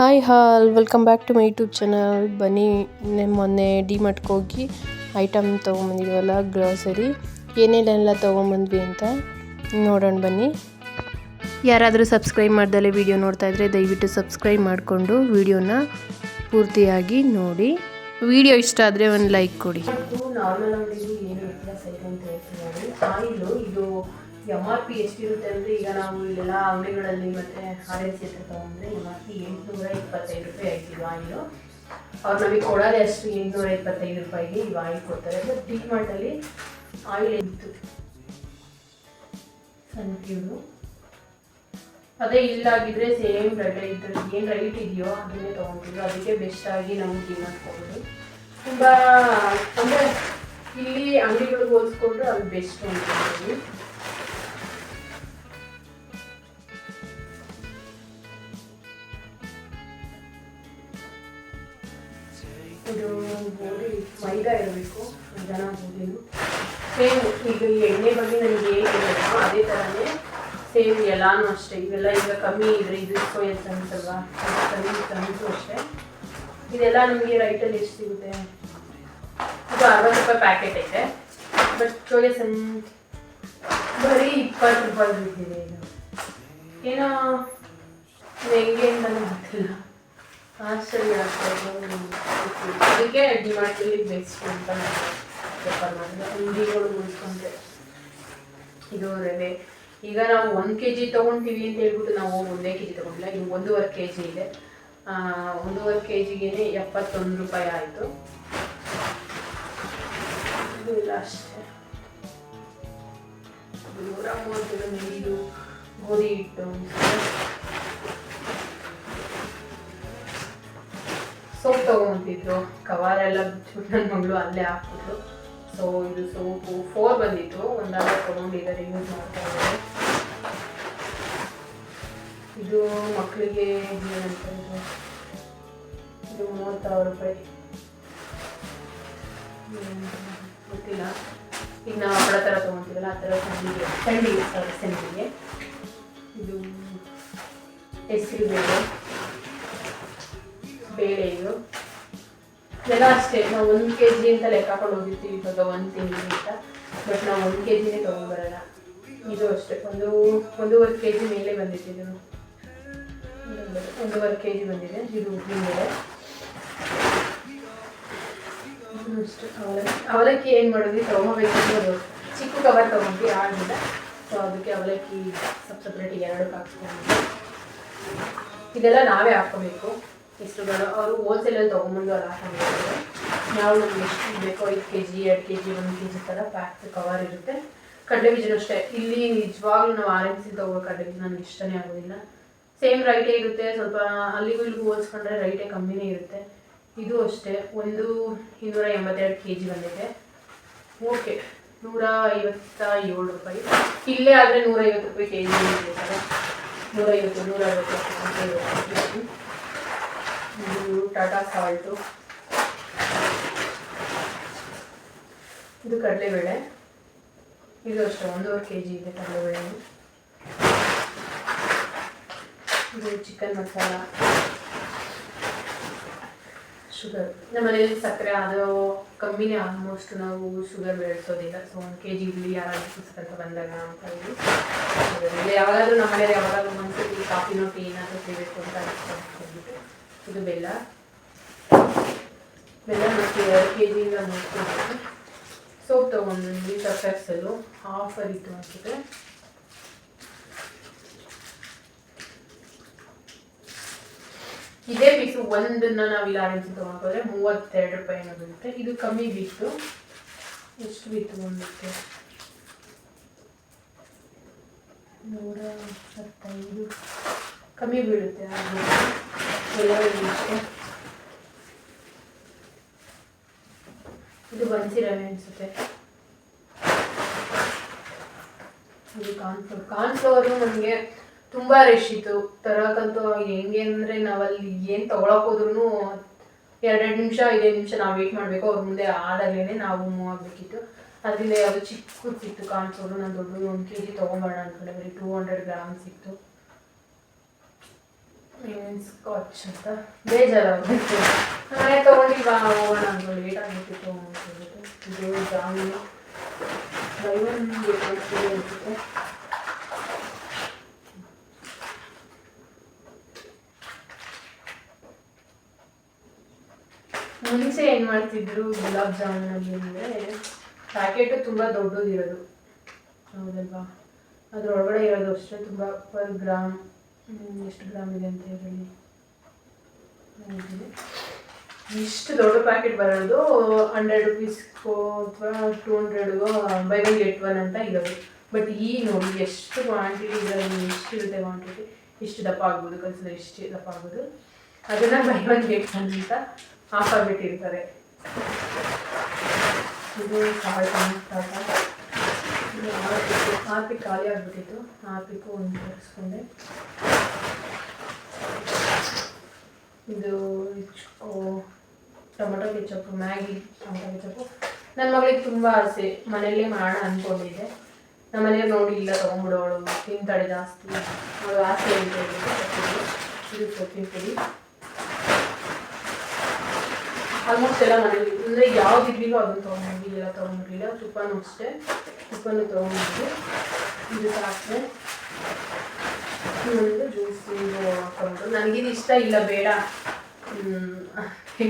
Hi all, welcome back to my YouTube channel. ಬನ್ನಿ ಮೊನ್ನೆ D ಮಾರ್ಟ್ಗೆ ಹೋಗಿ ಐಟಮ್ ತೊಗೊಂಬಂದಿದ್ವಲ್ಲ, ಗ್ರಾಸರಿ. ಏನೇನೆಲ್ಲ ತೊಗೊಂಬಂದ್ವಿ ಅಂತ ನೋಡೋಣ ಬನ್ನಿ. ಯಾರಾದರೂ ಸಬ್ಸ್ಕ್ರೈಬ್ ಮಾಡ್ದಲೇ ವಿಡಿಯೋ ನೋಡ್ತಾ ಇದ್ರೆ ದಯವಿಟ್ಟು ಸಬ್ಸ್ಕ್ರೈಬ್ ಮಾಡಿಕೊಂಡು ವೀಡಿಯೋನ ಪೂರ್ತಿಯಾಗಿ ನೋಡಿ. ವಿಡಿಯೋ ಇಷ್ಟ ಆದರೆ ಒಂದು ಲೈಕ್ ಕೊಡಿ. ನಾರ್ಮಲ್ ಆಗಿ ಏನು ಅಂತ ಆಯಿಲು, ಇದು ಎಂ ಆರ್ ಪಿ ಎಷ್ಟಿರುತ್ತೆ ಅಂದರೆ ಈಗ ನಾವು ಇಲ್ಲೆಲ್ಲ ಅಂಗಡಿಗಳಲ್ಲಿ ಮತ್ತು ಆರ್ ಸಿ ತಗೊಂಡ್ರೆ ತೊಗೊಂಡ್ರೆ ಎಂ ಆರ್ ಪಿ ಎಂಟುನೂರ ಇಪ್ಪತ್ತೈದು ರೂಪಾಯಿ ಆಯ್ತಿದ್ದು ಆಯಿಲು ಅವ್ರು ನಮಗೆ ಕೊಡೋದೇ ಅಷ್ಟು ಎಂಟುನೂರ ಇಪ್ಪತ್ತೈದು ರೂಪಾಯಿಗೆ ಈ ಆಯಿಲ್ ಕೊಡ್ತಾರೆ. ಬಟ್ ಡಿ ಮಾರ್ಟಲ್ಲಿ ಆಯಿಲ್ ಇತ್ತು. ಸನ್ಪ್ಯೂರು ಅದೇ ಇಲ್ಲಾಗಿದ್ರೆ ಸೇಮ್ ರೆಡ್ ಇದ್ದರೆ ಏನು ರೈಟ್ ಇದೆಯೋ ಅದನ್ನೇ ತೊಗೊಂಡಿದ್ರು ಅದಕ್ಕೆ ಬೆಸ್ಟ್ ಆಗಿ ನಾವು ಮಾರ್ಟ್ ಕೊಡೋದು. ತುಂಬ ಅಂದರೆ ಇಲ್ಲಿ ಅಂಗಡಿಗಳಿಗೆ ಹೋಲಿಸ್ಕೊಂಡ್ರೆ ಅದು ಬೆಸ್ಟ್ ಅನ್ಕೊಂಡಿದ್ವಿ ಗೋಧಿ ಮೈದಾ ಇರಬೇಕು ಜನ ಗೋಧಿನು ಸೇಮ್ ಈಗ ಈ ಎಣ್ಣೆ ಬಗ್ಗೆ ನನಗೆ ಹೇಗಿರೋದು ಅದೇ ಥರನೇ ಸೇಮ್ ಎಲ್ಲಾನು ಅಷ್ಟೇ. ಇವೆಲ್ಲ ಈಗ ಕಮ್ಮಿ ಇದ್ರೆ ಇದು ಸೋಯಾ ಅದು ಕಮ್ಮಿ ಚಂಕ್ಸು ಅಷ್ಟೇ. ಇದೆಲ್ಲ ನಮಗೆ ರೈಟಲ್ಲಿ ಎಷ್ಟು ಸಿಗುತ್ತೆ? ಇದು ಅರವತ್ತು ರೂಪಾಯಿ ಪ್ಯಾಕೆಟ್ ಐತೆ. ಬಟ್ ಸೋಯಾ ಸನ್ ಬರೀ ಇಪ್ಪತ್ತು ರೂಪಾಯಿ ಬಿದ್ದಿದೆ ಇದು ಏನೋ ಹೆಂಗೆ ಅಂತ ಗೊತ್ತಿಲ್ಲ. ಇದೆ. ಅದಕ್ಕೆ ಬೇಕು ಅಂತ ಇದು ರವೆ ಈಗ ನಾವು ಒಂದು ಕೆ ಜಿ ಅಂತ ಹೇಳ್ಬಿಟ್ಟು ನಾವು ಒಂದೇ ಕೆ ಜಿ ತೊಗೊಂಡಿಲ್ಲ, ಇದು ಒಂದೂವರೆ ಕೆ ಜಿ ಇದೆ ಒಂದೂವರೆ ಕೆ ಜಿಗೆ ಎಪ್ಪತ್ತೊಂದು ರೂಪಾಯಿ ಆಯಿತು. ಇದು ಇಲ್ಲ ಅಷ್ಟೇ. ಇದು ನೂರ ಮೂವತ್ತು ನೀರು ಗೋಧಿ ಹಿಟ್ಟು ಸೋಪ್ ತೊಗೊಂಬಂದಿದ್ರು ಕವರೆಲ್ಲ ಬಿಟ್ಟು ನನ್ನ ಮಗಳು ಅಲ್ಲೇ ಹಾಕ್ಬಿಟ್ರು. ಸೊ ಇದು ಸೋಪು ಫೋರ್ ಬಂದಿತ್ತು. ಒಂದಾದ್ರೆ ತೊಗೊಂಡಿದ್ದಾರೆ ಯೂಸ್ ಮಾಡ್ತಾ ಇದ್ದಾರೆ ಇದು ಮಕ್ಕಳಿಗೆ ಏನಂತ ಇದು? ಮೂವತ್ತು ಸಾವಿರ ರೂಪಾಯಿ. ಗೊತ್ತಿಲ್ಲ. ಈಗ ನಾವು ಥರ ತೊಗೊತೀವಲ್ಲ, ಆ ಥರ ಸಂಡಿಗೆ ಸಂಡಿಗೆ ಸಾರಿ ಸಂಡಿಗೆ ಇದು ಹೆಸರು ಬೇಳೆ. ಬೇಳೆ ಇದು. ಎಲ್ಲ ಅಷ್ಟೇ. ನಾವು ಒಂದು ಕೆ ಜಿ ಅಂತ ಲೆಕ್ಕ ಹಾಕೊಂಡು ಹೋಗಿರ್ತೀವಿ. ಇವಾಗ ಒಂದು ತಿಂಗಳು ಅಂತ ಬಟ್ ನಾವು ಒಂದು ಕೆ ಜಿನೇ ತೊಗೊಂಬರಲ್ಲ. ಇದು ಅಷ್ಟೇ. ಒಂದು ಒಂದೂವರೆ ಕೆ ಜಿ ಮೇಲೆ ಬಂದಿತ್ತು ಒಂದೂವರೆ ಕೆ ಜಿ ಬಂದಿದೆ. ಇದು ಉದ್ದಿನ ಮೇಲೆ. ಅವಲಕ್ಕಿ ಏನು ಮಾಡಿದ್ವಿ ತೊಗೊಬೇಕಂದ್ರೆ ಚಿಕ್ಕ ಕವರ್ ತೊಗೊಂಡ್ವಿ. ಆಗಿಲ್ಲ. ಸೊ ಅದಕ್ಕೆ ಅವಲಕ್ಕಿ ಸಪ್ ಸಪ್ರೇಟ್ ಎರಡು ಹಾಕ್ಸ್ಕೊಂಡ್ವಿ ಇದೆಲ್ಲ ನಾವೇ ಹಾಕ್ಕೋಬೇಕು. ಇಷ್ಟುಗಳು ಅವರು ಹೋಲ್ಸೇಲಲ್ಲಿ ತೊಗೊಂಬಂದು ಅಲ್ಲಿ ಹಾಕೊಂಡಿದ್ದಾರೆ ನಾವು ನಮ್ಗೆ ಎಷ್ಟು ಬೇಕೋ ಐದು ಕೆ ಜಿ ಎರಡು ಕೆ ಜಿ ಒಂದು ಕೆ ಜಿ ಥರ ಪ್ಯಾಕ್ ಕವರ್ ಇರುತ್ತೆ. ಕಡಲೆ ಬೀಜನೂ ಅಷ್ಟೇ. ಇಲ್ಲಿ ನಿಜವಾಗ್ಲೂ ನಾವು ಆರ್ ಎಂ ಸಿ ತೊಗೊಳ್ಳೋ ಕಡಲೆ ಬೀಜ ನನಗೆ ಇಷ್ಟನೇ ಆಗೋದಿಲ್ಲ. ಸೇಮ್ ರೈಟೇ ಇರುತ್ತೆ. ಸ್ವಲ್ಪ ಅಲ್ಲಿಗೂ ಇಲ್ಲಿಗೂ ಹೋಲ್ಸ್ಕೊಂಡ್ರೆ ರೈಟೇ ಕಮ್ಮಿನೇ ಇರುತ್ತೆ. ಇದು ಅಷ್ಟೇ. ಒಂದು ಇನ್ನೂರ ಎಂಬತ್ತೆರಡು ಕೆ ಜಿ ಬಂದಿದೆ. ಓಕೆ ನೂರ ಐವತ್ತ ಏಳು ರೂಪಾಯಿ. ಇಲ್ಲೇ ಆದರೆ ನೂರೈವತ್ತು ರೂಪಾಯಿ ಕೆ ಜಿ ನೂರೈವತ್ತು ನೂರ ಐವತ್ತು ಇದು ಟಾಟಾ ಸಾಲ್ಟು. ಇದು ಕಡಲೆಬೇಳೆ. ಇದು ಅಷ್ಟೇ, ಒಂದೂವರೆ ಕೆ ಜಿ ಇದೆ ಕಡಲೆಬೇಳೆ ಇದು ಚಿಕನ್ ಮಸಾಲ. ಶುಗರ್ ನಮ್ಮ ಮನೆಯಲ್ಲಿ ಸಕ್ಕರೆ ಅದು ಕಮ್ಮಿನೇ ಆಲ್ಮೋಸ್ಟ್ ನಾವು ಶುಗರ್ ಬೆಳೆಸೋದಿಲ್ಲ. ಸೊ ಒಂದು ಕೆ ಜಿ ಇಲ್ಲಿ ಯಾರಾದರೂ ಪುಸ್ತಕ ಬಂದಾಗ ಅಂತ ಯಾವಾಗಾದ್ರೂ ನಮ್ಮ ಮನೇಲಿ ಯಾವಾಗಾದ್ರೂ ಮನಸ್ಸಿಗೆ ಕಾಫಿನೋ ಟೀ ಏನಾದರೂ ಕುಡಿಬೇಕು ಅಂತ ಅನ್ಸ್ಕೊಂಡ್ಬಿಟ್ಟು ಇದು ಬೆಲ್ಲ. ಬೆಲ್ಲ ಮತ್ತು ಎರಡು ಕೆ ಜಿಯಿಂದ ಮೂರು ಕೆ ಸೋಪ್ ತೊಗೊಂಡ್ವಿ ಸರ್ಫೆಕ್ಸಲ್ಲು ಆಫರ್ ಇತ್ತು ಅನ್ಸುತ್ತೆ ಇದೇ ಪೀಸು ಒಂದನ್ನ ನಾವು ಇಲ್ಲಿ ಆರೆಂಜ್ ತೊಗೊಂಡ್ರೆ ಮೂವತ್ತೆರಡು ರೂಪಾಯಿನ ಬೀಳುತ್ತೆ ಇದು ಕಮ್ಮಿ ಬಿತ್ತು ಎಷ್ಟು ಬಿತ್ತು ಒಂದಕ್ಕೆ ನೂರ ಹತ್ತೈದು ಕಮ್ಮಿ ಬೀಳುತ್ತೆ ಇದು ಬನ್ಸಿ ಇದು ಕಾರ್ನ್ಫ್ಲೋರ್ ಕಾರ್ನ್ಫ್ಲೋರು ನಮಗೆ ತುಂಬ ರಶ್ ಇತ್ತು. ತರೋಕ್ಕಂತೂ ಹೆಂಗೆ ಅಂದರೆ ನಾವಲ್ಲಿ ಏನು ತೊಗೊಳಕ್ ಹೋದ್ರೂ ಎರಡೆರಡು ನಿಮಿಷ, ಐದೈದು ನಿಮಿಷ ನಾವು ವೇಟ್ ಮಾಡಬೇಕು. ಅವ್ರ ಮುಂದೆ ಆದಾಗಲೇ ನಾವು ಮೂವ್ ಆಗಬೇಕಿತ್ತು. ಅದರಿಂದ ಅದು ಚಿಕ್ಕ ಸಿಕ್ತು ಕಾಣಿಸೋದು. ನಾನು ದೊಡ್ಡ ಒಂದು ಕೆ ಜಿ ತೊಗೊಂಬೋಣ ಅಂದ್ಕೊಂಡೆ ಬರೀ ಟೂ ಹಂಡ್ರೆಡ್ ಗ್ರಾಮ್ ಏನೇನು ಸ್ಕಾಚ್ ಅಂತ. ಬೇಜಾರಾಗುತ್ತೆ ನಾನೇ ತೊಗೊಂಡು ಬಾ ಹೋಗೋಣ ಅಂತ ಲೇಟ್ ಆಗಿಬಿಟ್ಟಿತ್ತು ಇದು ಜಾಮೂನು ಬೈ ಅನ್ಸುತ್ತೆ. ಮುಂಚೆ ಏನು ಮಾಡ್ತಿದ್ರು ಗುಲಾಬ್ ಜಾಮೂನಲ್ಲಿ ಅಂದರೆ ಪ್ಯಾಕೆಟು ತುಂಬ ದೊಡ್ಡದಿರೋದು. ಹೌದಲ್ವಾ? ಅದ್ರೊಳಗಡೆ ಇರೋದು ಅಷ್ಟೇ, ತುಂಬ ಪರ್ ಗ್ರಾಮ್ ಎಷ್ಟು ಗ್ರಾಮ್ ಇದೆ ಅಂತ ಹೇಳಿ. ಇಷ್ಟು ದೊಡ್ಡ ಪ್ಯಾಕೆಟ್ ಬರೋದು ಹಂಡ್ರೆಡ್ ರುಪೀಸ್ಗೋ ಅಥವಾ ಟೂ ಹಂಡ್ರೆಡ್ಗೋ ಬೈ ಒನ್ ಗೆಟ್ ಒನ್ ಅಂತ ಇರೋದು. ಬಟ್ ಈ ನೋಡಿ ಎಷ್ಟು ಕ್ವಾಂಟಿಟಿ ಇದರಲ್ಲಿ ಎಷ್ಟು ಇರುತ್ತೆ ಕ್ವಾಂಟಿಟಿ ಇಷ್ಟು ದಪ್ಪ ಆಗ್ಬೋದು ಕಲ್ಸಿದ ಇಷ್ಟು ದಪ್ಪ ಆಗ್ಬೋದು. ಅದನ್ನ ಬೈ ಒನ್ ಗೆಟ್ ಒನ್ ಅಂತ ಆಫ್ ಆಗಿಬಿಟ್ಟಿರ್ತಾರೆ ಇದು ಕಾಳು ಖಾಲಿ ಆಗಿಬಿಟ್ಟಿತ್ತು. ಹಾರ್ಪಿಕ್ಕು ಒಂದು ತರಿಸ್ಕೊಂಡೆ ಇದು ಇಚ್ಕೋ ಟೊಮೊಟೊ ಮ್ಯಾಗಿ ಟೊಮೆಟೊ ಕೆಚಪ್ಪು ನನ್ನ ಮಗಳಿಗೆ ತುಂಬ ಆಸೆ, ಮನೆಯಲ್ಲೇ ಮಾಡೋಣ ಅಂದ್ಕೊಂಡಿದ್ದೆ ನಮ್ಮ ಮನೆಯವ್ರು ನೋಡಿ ಇಲ್ಲ ಅವಳು ತಿಂತಾಳೆ ಜಾಸ್ತಿ. ಅವಳು ಆಸೆ ಅಂತ. ಇದು ಪುಡಿ ಆಲ್ಮೋಸ್ಟ್ ಎಲ್ಲ ಮನೇಲಿ ಅಂದರೆ ಯಾವ್ದು ಇರ್ಲಿಲ್ಲ ಅದನ್ನು ತೊಗೊಂಡ್ವಿ ಎಲ್ಲ ತೊಗೊಂಡಿರಲಿಲ್ಲ ತುಪ್ಪನೂ ಅಷ್ಟೇ. ತುಪ್ಪನೂ ತೊಗೊಂಡಿದ್ವಿ ಇದು ಸಾಕು ಜ್ಯೂಸ್ ಹಾಕೊಂಡು. ನನಗಿದು ಇಷ್ಟ ಇಲ್ಲ, ಬೇಡ.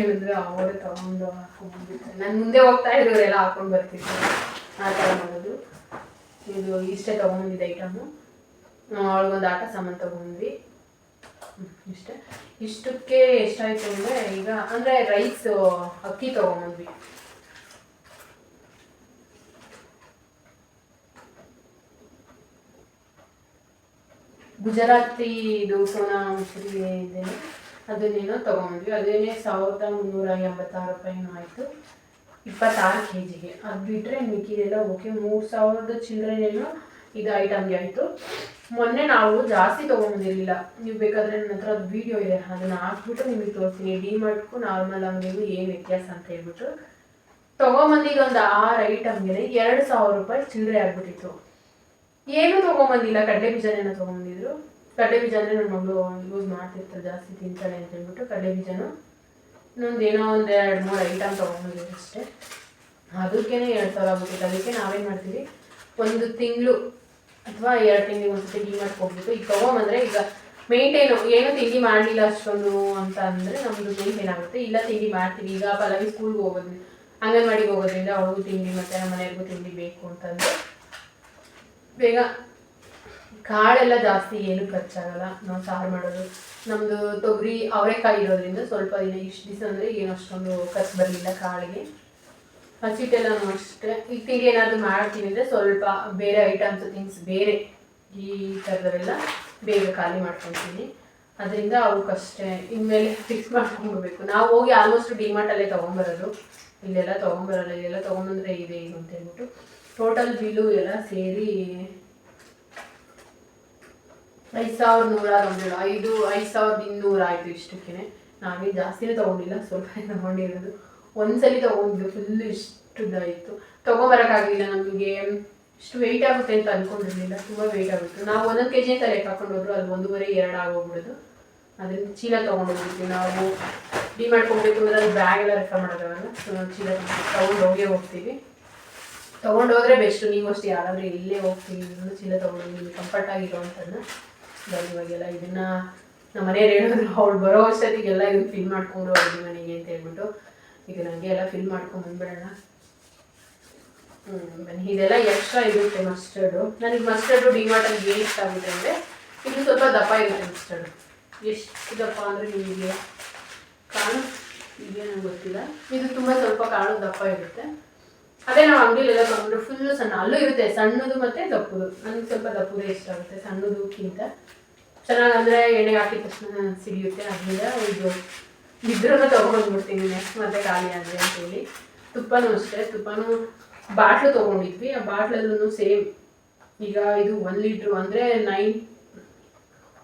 ಹೇಳಿದ್ರೆ ಅವರೇ ತಗೊಂಡು ಹಾಕೊಂಡ್ಬಿಡ್ತಾರೆ. ನಾನು ಮುಂದೆ ಹೋಗ್ತಾ ಇರೋರೆಲ್ಲ ಹಾಕೊಂಡು ಬರ್ತಿದ್ರು. ಆ ಥರ ಮಾಡೋದು. ಇದು ಇಷ್ಟೇ ತೊಗೊಂಡಿದ್ದೆ ಐಟಮು ಅವಳಿಗೊಂದು ಆಟ ಸಾಮಾನು ತೊಗೊಂಡ್ವಿ. ಇಷ್ಟೇ. ಇಷ್ಟಕ್ಕೆ ಎಷ್ಟಾಯಿತು ಅಂದರೆ ಈಗ, ಅಂದರೆ ರೈಸ್ ಅಕ್ಕಿ ತೊಗೊಂಬಂದ್ವಿ ಗುಜರಾತಿ ದೋಸೋನಾ ಸೋನಾ ಇದೆ. ಅದನ್ನೇನೋ ತೊಗೊಂಡ್ವಿ. ಅದೇನೇ ಸಾವಿರದ ಮುನ್ನೂರ ಎಂಬತ್ತಾರು ರೂಪಾಯಿನೂ ಆಯಿತು. ಇಪ್ಪತ್ತಾರು ಕೆ ಜಿಗೆ ಅದು ಬಿಟ್ಟರೆ ಮಿಕ್ಕಿದೆಲ್ಲ ಓಕೆ ಮೂರು ಸಾವಿರದ ಚಿಲ್ಲರೆನೇನೋ ಇದು ಐಟಮ್ಗೆ ಆಯಿತು. ಮೊನ್ನೆ ನಾವು ಜಾಸ್ತಿ ತೊಗೊಂಡಿರಲಿಲ್ಲ. ನೀವು ಬೇಕಾದರೆ ನನ್ನ ಹತ್ರ ಅದು ವೀಡಿಯೋ ಇದೆ. ಅದನ್ನು ಹಾಕ್ಬಿಟ್ಟು ನಿಮಗೆ ತೋರಿಸ್ತೀನಿ. ಡಿ ಮಾರ್ಟ್ಗೂ ನಾರ್ಮಲ್ ಅಂಗಡಿಗೂ ಏನು ವ್ಯತ್ಯಾಸ ಅಂತ ಹೇಳ್ಬಿಟ್ಟು. ತೊಗೊಂಬಂದಿಗೆ ಒಂದು ಆರು ಐಟಮ್ಗೆ ಎರಡು ಸಾವಿರ ರೂಪಾಯಿ ಚಿಲ್ಲರೆ ಆಗ್ಬಿಟ್ಟಿತ್ತು. ಏನೂ ತೊಗೊಂಬಂದಿಲ್ಲ. ಕಡಲೆ ಬೀಜನೇನ ತೊಗೊಂಬಂದಿದ್ರು. ಕಡಲೆ ಬೀಜ ಅಂದರೆ ನನ್ನ ಮಗಳು ಯೂಸ್ ಮಾಡ್ತಿರ್ತಾರೆ ಜಾಸ್ತಿ ತಿಂತಾಳೆ ಅಂತ ಹೇಳ್ಬಿಟ್ಟು ಕಡಲೆ ಬೀಜನು ಇನ್ನೊಂದು ಏನೋ ಒಂದು ಎರಡು ಮೂರು ಐಟಮ್ ತೊಗೊಂಬಂದಿದ್ರು ಅಷ್ಟೇ. ಅದಕ್ಕೇನೆ ಎರಡು ಸಾವಿರ ಆಗ್ಬಿಟ್ಟಿತ್ತು. ಅದಕ್ಕೆ ನಾವೇನು ಮಾಡ್ತೀವಿ? ಒಂದು ತಿಂಗಳು ಅಥವಾ ಎರಡು ತಿಂಗಳಿಗೆ ಒಂದ್ಸತಿ ಡಿ ಮಾಡ್ಕೊಬಿಟ್ಟು ಈಗ ತೊಗೊಂಬಂದರೆ ಈಗ ಮೇಂಟೈನು, ಏನು ತಿಂಡಿ ಮಾಡಲಿಲ್ಲ ಅಷ್ಟೊಂದು ಅಂತ ಅಂದರೆ ನಮ್ಮದು ಮೇಂಟೈನ್ ಆಗುತ್ತೆ. ಇಲ್ಲ ತಿಂಡಿ ಮಾಡ್ತೀವಿ. ಈಗ ಪಲ್ಲವಿ ಸ್ಕೂಲ್ಗೆ ಹೋಗೋದು ಅಂಗನವಾಡಿಗೆ ಹೋಗೋದ್ರಿಂದ ಅವ್ರಿಗೂ ತಿಂಡಿ ಮತ್ತು ನಮ್ಮ ಮನೆಯವ್ರಿಗೂ ತಿಂಡಿ ಬೇಕು ಅಂತಂದರೆ ಬೇಗ ಕಾಳೆಲ್ಲ ಜಾಸ್ತಿ ಏನು ಖರ್ಚಾಗಲ್ಲ. ನಾವು ಸಾರು ಮಾಡೋದು. ನಮ್ಮದು ತೊಗರಿ ಅವರೆಕಾಯಿ ಇರೋದ್ರಿಂದ ಸ್ವಲ್ಪ ದಿನ ಇಷ್ಟು ದಿವಸ ಅಂದರೆ ಏನು ಅಷ್ಟೊಂದು ಖರ್ಚು ಬರಲಿಲ್ಲ ಕಾಳಿಗೆ. ಹಸಿಟ್ಟೆಲ್ಲನೂ ಅಷ್ಟೇ ಈಗ ತಿಂಡಿ ಏನಾದರೂ ಮಾಡ್ತೀನಿ ಅಂದರೆ ಸ್ವಲ್ಪ ಬೇರೆ ಐಟಮ್ಸ್ ಥಿಂಗ್ಸ್ ಬೇರೆ ಈ ಥರದವೆಲ್ಲ ಬೇಗ ಖಾಲಿ ಮಾಡ್ಕೊತೀನಿ. ಅದರಿಂದ ಅವಕ್ಕಷ್ಟೇ ಇನ್ಮೇಲೆ ಫಿಕ್ಸ್ ಮಾಡ್ಕೊಂಡ್ಬಿಡ್ಬೇಕು. ನಾವು ಹೋಗಿ ಆಲ್ಮೋಸ್ಟ್ ಡಿಮಾರ್ಟಲ್ಲೇ ತೊಗೊಂಬರೋದು. ಇಲ್ಲೆಲ್ಲ ತೊಗೊಂಬರಲ್ಲ, ಇಲ್ಲೆಲ್ಲ ತಗೊಂಡ್ರೆ ಇದೆ ಏನು ಅಂತ ಹೇಳ್ಬಿಟ್ಟು. ಟೋಟಲ್ ಬಿಲ್ಲು ಎಲ್ಲ ಸೇರಿ ಐದು ಸಾವಿರದ ನೂರ ಒಂದೇಳು ಐದು ಐದು ಸಾವಿರದ ಇನ್ನೂರ ಆಯಿತು ಇಷ್ಟಕ್ಕೆ ನಾವೇ ಜಾಸ್ತಿನೇ ತೊಗೊಂಡಿಲ್ಲ, ಸ್ವಲ್ಪ ತೊಗೊಂಡಿರೋದು. ಒಂದ್ಸಲಿ ತೊಗೊಂಡ್ವಿ ಫುಲ್ ಇಷ್ಟದಾಯಿತು. ತೊಗೊಂಬರೋಕ್ಕಾಗಲಿಲ್ಲ ನಮಗೆ. ಇಷ್ಟು ವೆಯ್ಟ್ ಆಗುತ್ತೆ ಅಂತ ಅಂದ್ಕೊಂಡಿರಲಿಲ್ಲ ತುಂಬ ವೆಯ್ಟ್ ಆಗುತ್ತೆ. ನಾವು ಒಂದೊಂದು ಕೆ ಜಿ ಅಂತ ಲೆಕ್ಕ ಹೋದ್ರು ಅದು ಒಂದೂವರೆ, ಎರಡು ಆಗೋಗ್ಬಿಡೋದು. ಅದರಿಂದ ಚೀಲ ತೊಗೊಂಡೋಗ್ಬಿಡ್ತೀವಿ ನಾವು ಡಿ ಮಾಡ್ಕೊಬೇಕು ಅಂದರೆ ಅದು ಬ್ಯಾಗ್ ಎಲ್ಲ ರೆಫರ್ ಮಾಡೋದಾಗಲ್ಲ ಚೀಲ ತೊಗೊಂಡು ಹೋಗೇ ಹೋಗ್ತೀವಿ. ತೊಗೊಂಡು ಹೋದ್ರೆ ಬೆಸ್ಟ್, ನೀವು ಅಷ್ಟೇ ಯಾರಾದರೂ ಇಲ್ಲೇ ಹೋಗ್ತೀವಿ ಚೀಲ ತೊಗೊಂಡು ಕಂಫರ್ಟಾಗಿ ಕಂಫರ್ಟ್ ಆಗಿರೋವಂಥದ್ದನ್ನ ಇವಾಗೆಲ್ಲ ಇದನ್ನ ನಮ್ಮ ಮನೆಯವ್ರು ಹೇಳಿದ್ರು, ಅವ್ಳು ಬರೋ ಅಷ್ಟೊತ್ತಿಗೆಲ್ಲ ಇದನ್ನ ಫಿಲ್ ಮಾಡ್ಕೊಂಡು ಅಡುಗೆ ಮನೆಗೆ ಅಂತ ಹೇಳ್ಬಿಟ್ಟು, ಈಗ ನನಗೆ ಎಲ್ಲ ಫಿಲ್ ಮಾಡ್ಕೊಂಡು ಬಂದ್ಬಿಡೋಣ. ಹ್ಞೂ ಬನ್ನಿ. ಇದೆಲ್ಲ ಎಕ್ಸ್ಟ್ರಾ ಇರುತ್ತೆ ಮಸ್ಟರ್ಡು ನನಗೆ ಮಸ್ಟರ್ಡು ಡಿಮಾರ್ಟಲ್ಲಿ ಏನು ಇಷ್ಟ ಆಗುತ್ತೆ ಅಂದರೆ, ಇದು ಸ್ವಲ್ಪ ದಪ್ಪ ಇರುತ್ತೆ ಮಸ್ಟರ್ಡು ಎಷ್ಟು ದಪ್ಪ ಅಂದರೆ ನಿಮಗೆ? ಕಾಣು ಇದೆ ನಂಗೆ ಗೊತ್ತಿಲ್ಲ. ಇದು ತುಂಬ ಸ್ವಲ್ಪ ಕಾಣು ದಪ್ಪ ಇರುತ್ತೆ. ಅದೇ ನಾವು ಅಂಗಡಿಲೆಲ್ಲ ತಗೊಂಡ್ರೆ ಫುಲ್ಲು ಸಣ್ಣ, ಅಲ್ಲೂ ಇರುತ್ತೆ, ಸಣ್ಣದು ಮತ್ತು ದಪ್ಪದು. ನನಗೆ ಸ್ವಲ್ಪ ದಪ್ಪದೇ ಇಷ್ಟ ಆಗುತ್ತೆ, ಸಣ್ಣದಕ್ಕಿಂತ. ಚೆನ್ನಾಗಿ ಅಂದರೆ ಎಣ್ಣೆಗೆ ಹಾಕಿದ ತಕ್ಷಣ ಸಿಡಿಯುತ್ತೆ, ಅದರಿಂದ ಇದು ಇದ್ರೂ ತೊಗೊಂಡೋಗ್ಬಿಡ್ತೀನಿ ನೆಕ್ಸ್ಟ್ ಮತ್ತೆ ಖಾಲಿ ಆದರೆ ಅಂತೇಳಿ. ತುಪ್ಪನೂ ಅಷ್ಟೇ, ತುಪ್ಪನೂ ಬಾಟ್ಲು ತೊಗೊಂಡಿದ್ವಿ. ಆ ಬಾಟ್ಲಲ್ಲೂ ಸೇಮ್. ಈಗ ಇದು ಒನ್ ಲೀಟ್ರು ಅಂದರೆ ನೈನ್,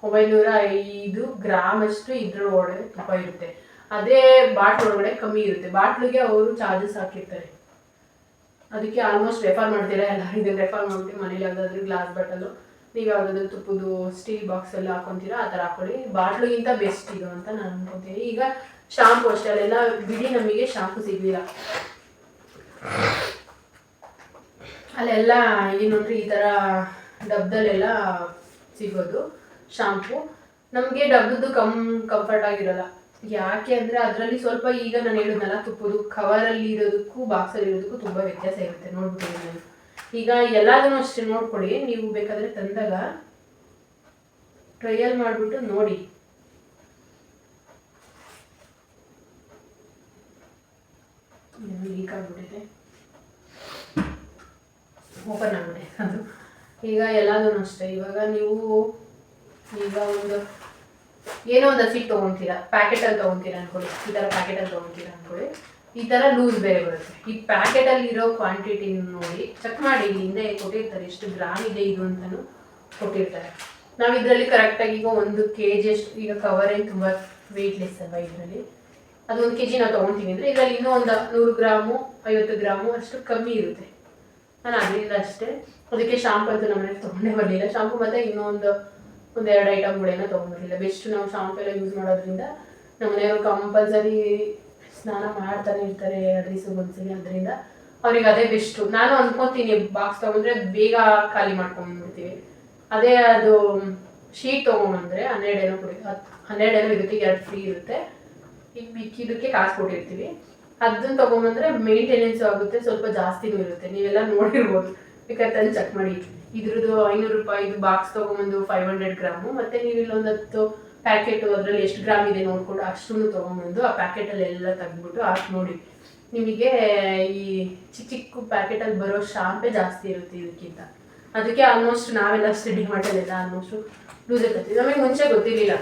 ಒಂಬೈನೂರ ಐದು ಗ್ರಾಮ್ ಅಷ್ಟು ಇದ್ರ ಒಳಗಡೆ ತುಪ್ಪ ಇರುತ್ತೆ. ಅದೇ ಬಾಟ್ಲ್ ಒಳಗಡೆ ಕಮ್ಮಿ ಇರುತ್ತೆ. ಬಾಟ್ಲಿಗೆ ಅವರು ಚಾರ್ಜಸ್ ಹಾಕಿರ್ತಾರೆ. ಅದಕ್ಕೆ ಆಲ್ಮೋಸ್ಟ್ ರೆಫರ್ ಮಾಡ್ತೀರಾ? ಎಲ್ಲ ಇದನ್ನ ರೆಫರ್ ಮಾಡ್ತೀವಿ ಮನೇಲಿ ಯಾವುದಾದ್ರೂ ಗ್ಲಾಸ್ ಬಾಟಲು ನೀವು ಯಾವುದಾದ್ರು ತುಪ್ಪದು ಸ್ಟೀಲ್ ಬಾಕ್ಸ್ ಎಲ್ಲ ಹಾಕೊಂತೀರಾ, ಆ ಥರ ಹಾಕೊಳ್ಳಿ ಬಾಟ್ಲಿಗಿಂತ ಬೆಸ್ಟ್ ಇದು ಅಂತ ನಾನು ಅನ್ಕೊತೀನಿ. ಈಗ ಶಾಂಪು ಅಷ್ಟೇ ಅಲ್ಲೆಲ್ಲ ಬಿಡಿ ನಮಗೆ ಶಾಂಪು ಸಿಗಲಿಲ್ಲ. ಅಲ್ಲೆಲ್ಲ ಏನು ನೋಡ್ರಿ ಈ ಥರ ಡಬ್ದಲ್ಲೆಲ್ಲ ಸಿಗೋದು ಶಾಂಪು ನಮಗೆ ಡಬ್ದು ಕಮ್ ಕಂಫರ್ಟ್ ಆಗಿರಲ್ಲ. ಯಾಕೆ ಅಂದ್ರೆ ಅದರಲ್ಲಿ ಸ್ವಲ್ಪ ಈಗ ನಾನು ಹೇಳಿದ್ನಲ್ಲ ತುಪ್ಪದು ಅಲ್ಲಿ ಇರೋದಕ್ಕೂ ಬಾಕ್ಸಲ್ಲಿ ಇರೋದಕ್ಕೂ ತುಂಬ ವ್ಯತ್ಯಾಸ ಇರುತ್ತೆ ನೋಡ್ಬೋದು ನಾನು. ಈಗ ಎಲ್ಲದನ್ನೂ ಅಷ್ಟೇ ನೋಡ್ಕೊಳ್ಳಿ, ನೀವು ಬೇಕಾದರೆ ತಂದಾಗ ಟ್ರಯಲ್ ಮಾಡಿಬಿಟ್ಟು ನೋಡಿ. ಲೀಕ್ ಆಗ್ಬಿಟ್ಟಿದೆ. ಓಪನ್ ಆಗ್ಬಿಟ್ಟೆ ಅದು. ಈಗ ಎಲ್ಲದೂ ಅಷ್ಟೇ. ಇವಾಗ ನೀವು ಈಗ ಒಂದು ಏನೋ ಒಂದು ಹಸಿಟ್ಟು ತೊಗೊತೀರಾ ಪ್ಯಾಕೆಟಲ್ಲಿ ತೊಗೊತೀರಾ ಅನ್ಕೊಳ್ಳಿ, ಈ ಥರ ಪ್ಯಾಕೆಟಲ್ಲಿ ತೊಗೊತೀರಾ ಅನ್ಕೊಳ್ಳಿ. ಈ ಥರ ಲೂಸ್ ಬೇರೆ ಬರುತ್ತೆ. ಈ ಪ್ಯಾಕೆಟಲ್ಲಿ ಇರೋ ಕ್ವಾಂಟಿಟಿ ನೋಡಿ ಚೆಕ್ ಮಾಡಿ, ಇಲ್ಲಿ ಹಿಂದೆ ಕೊಟ್ಟಿರ್ತಾರೆ ಎಷ್ಟು ಗ್ರಾಮ್ ಇದೆ ಇದು ಅಂತಲೂ ಕೊಟ್ಟಿರ್ತಾರೆ. ನಾವು ಇದರಲ್ಲಿ ಕರೆಕ್ಟಾಗಿ ಈಗ ಒಂದು ಕೆ ಜಿ ಅಷ್ಟು, ಈಗ ಕವರ್ ಏನು ತುಂಬ ವೆಯ್ಟ್ಲೆಸ್ ಅಲ್ವಾ ಇದರಲ್ಲಿ? ಅದು ಒಂದು ಕೆ ಜಿ ನಾವು ತೊಗೊತೀವಿ ಅಂದರೆ ಇದರಲ್ಲಿ ಇನ್ನೂ ಒಂದು ನೂರು ಗ್ರಾಮು ಐವತ್ತು ಗ್ರಾಮು ಅಷ್ಟು ಕಮ್ಮಿ ಇರುತ್ತೆ. ನಾನು ಅದರಿಂದ ಅಷ್ಟೇ. ಅದಕ್ಕೆ ಶಾಂಪು ಅಂತೂ ನಮ್ಮ ಮನೆಗೆ ತೊಗೊಂಡೇ ಬರಲಿಲ್ಲ. ಶಾಂಪು ಮತ್ತು ಇನ್ನೊಂದು ಒಂದು ಎರಡು ಐಟಮ್ಗಳೇನೋ ತೊಗೊಂಡಿರಲಿಲ್ಲ ಬೆಸ್ಟ್ ನಾವು ಶಾಂಪು ಎಲ್ಲ ಯೂಸ್ ಮಾಡೋದ್ರಿಂದ ನಮ್ಮ ಮನೆಯವರು ಕಂಪಲ್ಸರಿ ಸ್ನಾನ ಮಾಡ್ತಾನೆ ಇರ್ತಾರೆ ಎರಡು ಒಂದ್ಸಲಿ. ಅದರಿಂದ ಅವ್ರಿಗೆ ಅದೇ ಬೆಸ್ಟು ನಾನು ಅನ್ಕೊತೀನಿ ಬಾಕ್ಸ್ ತೊಗೊಂಡ್ರೆ ಬೇಗ ಖಾಲಿ ಮಾಡ್ಕೊಂಡ್ಬಿಡ್ತೀವಿ. ಅದೇ ಅದು ಶೀಟ್ ತೊಗೊಂಬಂದ್ರೆ ಹನ್ನೆರಡೇನೋ ಕೊಡಿ ಹತ್ತು ಹನ್ನೆರಡೇನೋ ಇದಕ್ಕೆ ಎರಡು ಫ್ರೀ ಇರುತ್ತೆ. ಈಗ ಮಿಕ್ಕಿದ್ದಕ್ಕೆ ಕಾಸು ಕೊಟ್ಟಿರ್ತೀವಿ. ಅದನ್ನ ತೊಗೊಂಬಂದ್ರೆ ಮೇಂಟೆನೆನ್ಸ್ ಆಗುತ್ತೆ, ಸ್ವಲ್ಪ ಜಾಸ್ತಿನೂ ಇರುತ್ತೆ. ನೀವೆಲ್ಲ ನೋಡಿರ್ಬೋದು. ಬೇಕಾದ್ರೆ ತಂದು ಚೆಕ್ ಮಾಡಿ ಇದ್ರದ್ದು ಐನೂರು ರೂಪಾಯಿದು ಬಾಕ್ಸ್ ತೊಗೊಂಬಂದು ಫೈವ್ ಹಂಡ್ರೆಡ್ ಗ್ರಾಮು, ಮತ್ತೆ ನೀವು ಇಲ್ಲೊಂದು ಹತ್ತು ಪ್ಯಾಕೆಟ್ ಅದರಲ್ಲಿ ಎಷ್ಟು ಗ್ರಾಮ್ ಇದೆ ನೋಡ್ಕೊಂಡು ಅಷ್ಟನ್ನು ತೊಗೊಂಬಂದು ಆ ಪ್ಯಾಕೆಟಲ್ಲಿ ಎಲ್ಲ ತೆಗ್ದ್ಬಿಟ್ಟು ಹಾಕಿ ನೋಡಿ. ನಿಮಗೆ ಈ ಚಿಕ್ಕ ಚಿಕ್ಕ ಪ್ಯಾಕೆಟಲ್ಲಿ ಬರೋ ಶಾಂಪೇ ಜಾಸ್ತಿ ಇರುತ್ತೆ ಇದಕ್ಕಿಂತ. ಅದಕ್ಕೆ ಆಲ್ಮೋಸ್ಟ್ ನಾವೆಲ್ಲ ಸ್ಟಡಿ ಮಾಡೋದೆಲ್ಲ ಆಲ್ಮೋಸ್ಟ್ ಲೂಸ್ ಇರ್ತೈತಿ ನಮಗೆ ಮುಂಚೆ ಗೊತ್ತಿರಲಿಲ್ಲ.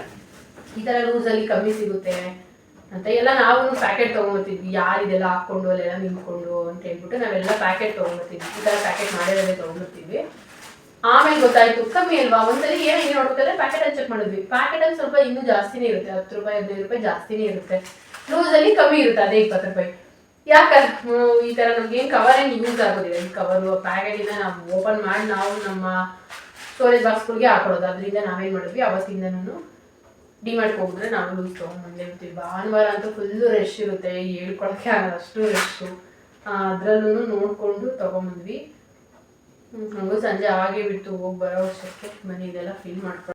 ಈ ಥರ ಲೂಸಲ್ಲಿ ಕಮ್ಮಿ ಸಿಗುತ್ತೆ. ಅಂತ. ಎಲ್ಲ ನಾವು ಪ್ಯಾಕೆಟ್ ತೊಗೊಂಬರ್ತಿದ್ವಿ ಯಾರು ಇದೆಲ್ಲ ಹಾಕ್ಕೊಂಡು, ಅಲ್ಲೆಲ್ಲ ನಿಂತ್ಕೊಂಡು ಅಂತ ಹೇಳ್ಬಿಟ್ಟು ನಾವೆಲ್ಲ ಪ್ಯಾಕೆಟ್ ತೊಗೊಂಬರ್ತಿದ್ವಿ ಈ ಥರ ಪ್ಯಾಕೆಟ್ ಮಾಡಿರೋದೇ ತೊಗೊಂಬರ್ತಿದ್ವಿ ಆಮೇಲೆ ಗೊತ್ತಾಯ್ತು, ಕಮ್ಮಿ ಅಲ್ವಾ? ಒಂದ್ಸಲಿ ಏನು ಹಿಂಗೆ ನೋಡ್ಬೇಕಾದ್ರೆ ಪ್ಯಾಕೆಟ್ ಅಲ್ಲಿ ಚೆಕ್ ಮಾಡಿದ್ವಿ. ಪ್ಯಾಕೆಟ್ ಅಲ್ಲಿ ಸ್ವಲ್ಪ ಇನ್ನೂ ಜಾಸ್ತಿನೇ ಇರುತ್ತೆ. ಹತ್ತು ರೂಪಾಯಿ, ಹದಿನೈದು ರೂಪಾಯಿ ಜಾಸ್ತಿನೇ ಇರುತ್ತೆ. ಲೂಸಲ್ಲಿ ಕಮ್ಮಿ ಇರುತ್ತೆ, ಅದೇ ಇಪ್ಪತ್ತು ರೂಪಾಯಿ. ಯಾಕೆ? ಈ ಥರ ನಮ್ಗೆ ಏನು ಕವರ್ ಏನು ಯೂಸ್ ಆಗೋದಿಲ್ಲ. ಈ ಕವರು ಪ್ಯಾಕೆಟಿಂದ ನಾವು ಓಪನ್ ಮಾಡಿ ನಾವು ನಮ್ಮ ಸ್ಟೋರೇಜ್ ಬಾಕ್ಸ್ಗಳಿಗೆ ಹಾಕೊಳ್ಳೋದು ಅದರಿಂದ ನಾವೇನು ಮಾಡಿದ್ವಿ? ಅವತ್ತಿಂದನೂ ಡಿಮಾರ್ಟ್ಗೆ ಹೋಗಿದ್ರೆ ನಾವು ಮುಂದೆ ಇರ್ತೀವಿ ಭಾನುವಾರ ಅಂತೂ ಫುಲ್ಲು ರಶ್ ಇರುತ್ತೆ, ಹೇಳ್ಕೊಳಕ್ಕೆ ಆಗಲ್ಲ ಅಷ್ಟು ರಶ್ಶು ಅದರಲ್ಲೂ ನೋಡಿಕೊಂಡು ತೊಗೊಂಬಂದ್ವಿ. ಹಂಗೂ ಸಂಜೆ ಆಗೇ ಬಿಟ್ಟು ಹೋಗಿ ಬರೋ ವರ್ಷಕ್ಕೆ ಮನೆ ಇದೆಲ್ಲ ಫಿಲ್ ಮಾಡ್ಕೊಂಡು